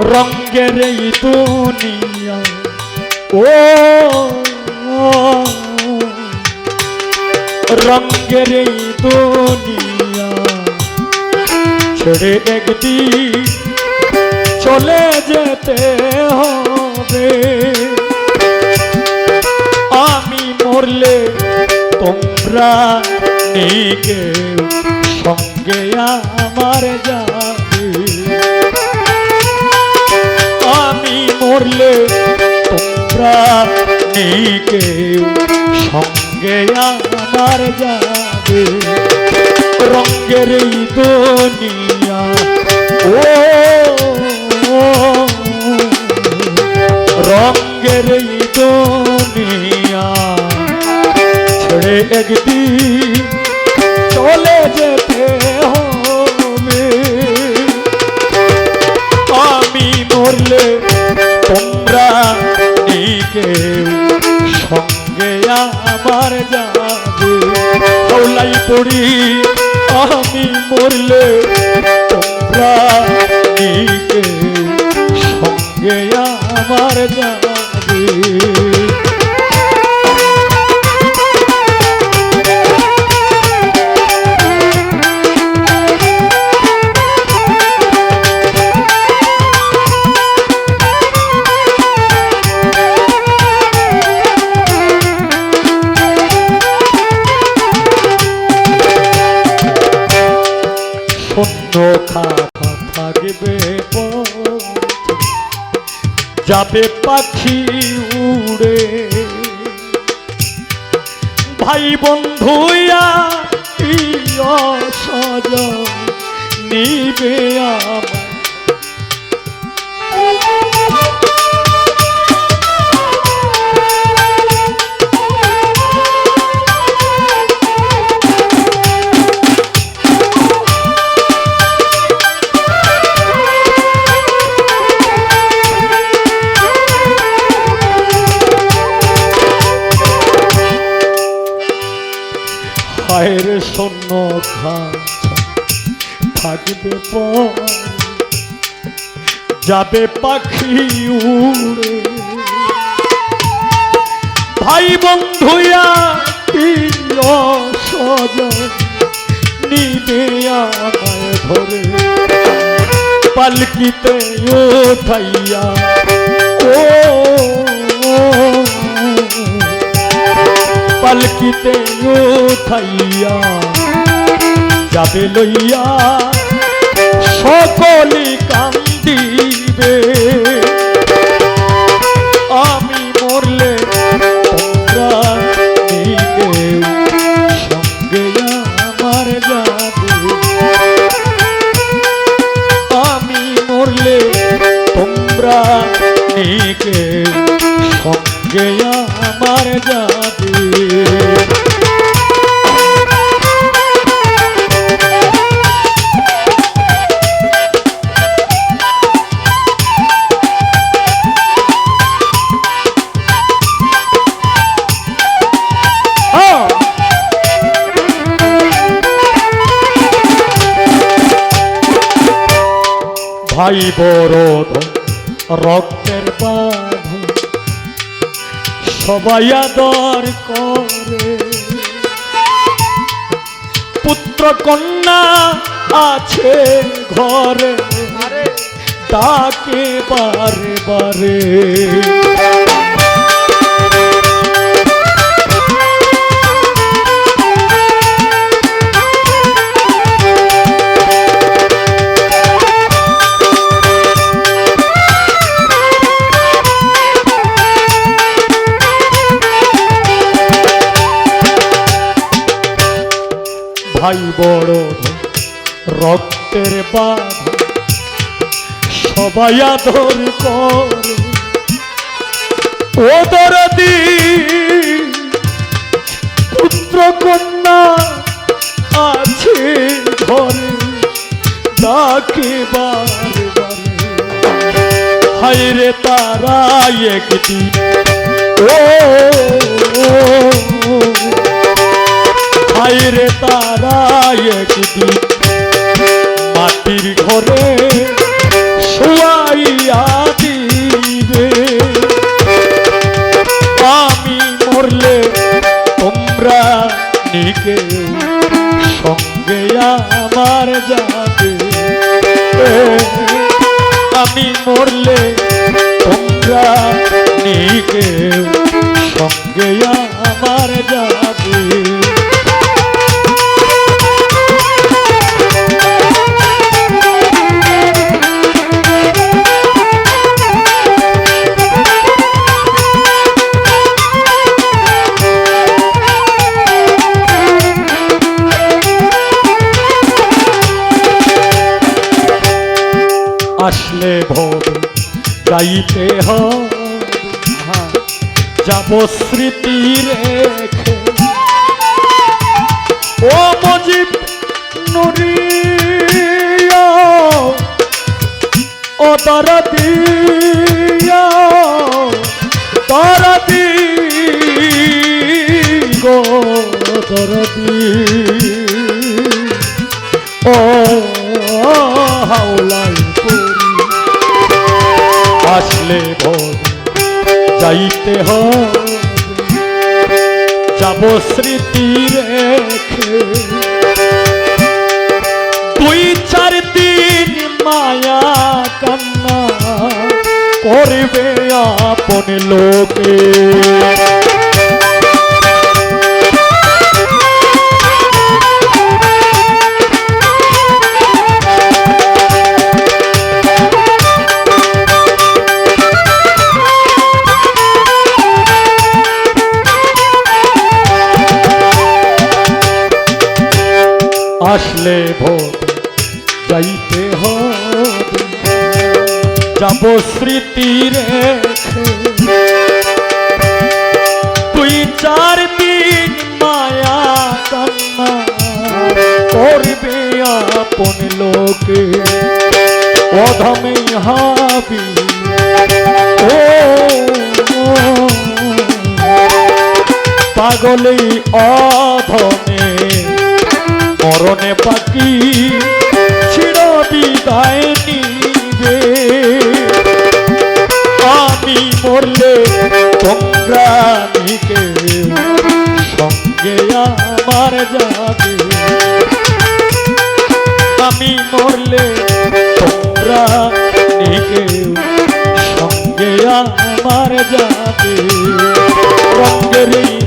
রঙ্গের এই দুনিয়া। ও, রঙ্গের এই দুনিয়া। ছেড়ে একদিন চলে যেতে হবে। আমি মরলে তোমরা নিকে সঙ্গে আমার যাবে মরলে তোমরা নিকে সঙ্গে আমার যাবে। রঙ্গের এই দুনিয়া, ও রঙ্গের এই দুনিয়া। ছেড়ে একদিন চলে যেতে হবে। আমি মরলে নিকে সঙ্গে আমার যাবে। হলাই পড়ি আমি মরলে তোমরা সঙ্গে আমার যাবে। ভাই বন্ধুয়া প্রিয় সজ নিবে আমার হায়ের শূন্য থাকবে যাবে পাখি উড়ে। ভাই বন্ধুয়া প্রিয় নিবে ধরে। পালকিতে উঠাইয়া ও পালকিতে উঠাইয়া যাবে লইয়া সকলে কান্দিবে। আমি মরলে তোমরা নিকে সঙ্গে আমার যাবে। আমি মরলে তোমরা নিকে সঙ্গে আমার যাবে। ভাই বড় রক্তের বাঁধন সবাই আদর করে। পুত্র কন্যা আছে ঘরে তাকে বারে বারে। ভাই বড় রক্তের বাঁধ সবাই আদর করে দি পুত্র কন্যা আছে ঘরে ডাকে বারে বারে হাইরে তারা একদিন ও বাইরে তারাই একদিন মাটির ঘরে আমি মরলে তোমরা নিকে সঙ্গে আমার যাবে। আমি মরলে হ্যাঁ যাব স্মৃতি রেখে। ও মজিব নুরিয়া ও দরদিয়া দরদি গো দরদি যাইতে হবে যাব স্মৃতি রেখে। দুই চার দিন মায়া কান্না করবে আপন লোকে। আসলে ভোর, যাইতে হবে। যাব স্মৃতি রেখে। তুই চার দিন মায়া কান্না করবে আপন লোকে। অধমে হাবি ও পাগলেই অধমে মরণে পাখি ছিড় বিদায় নিবে। আমি মরলে তোমরা নিকে সঙ্গে আমার যাবে। আমি মরলে তোমরা নিকে সঙ্গে আমার যাবে। রঙ্গের এই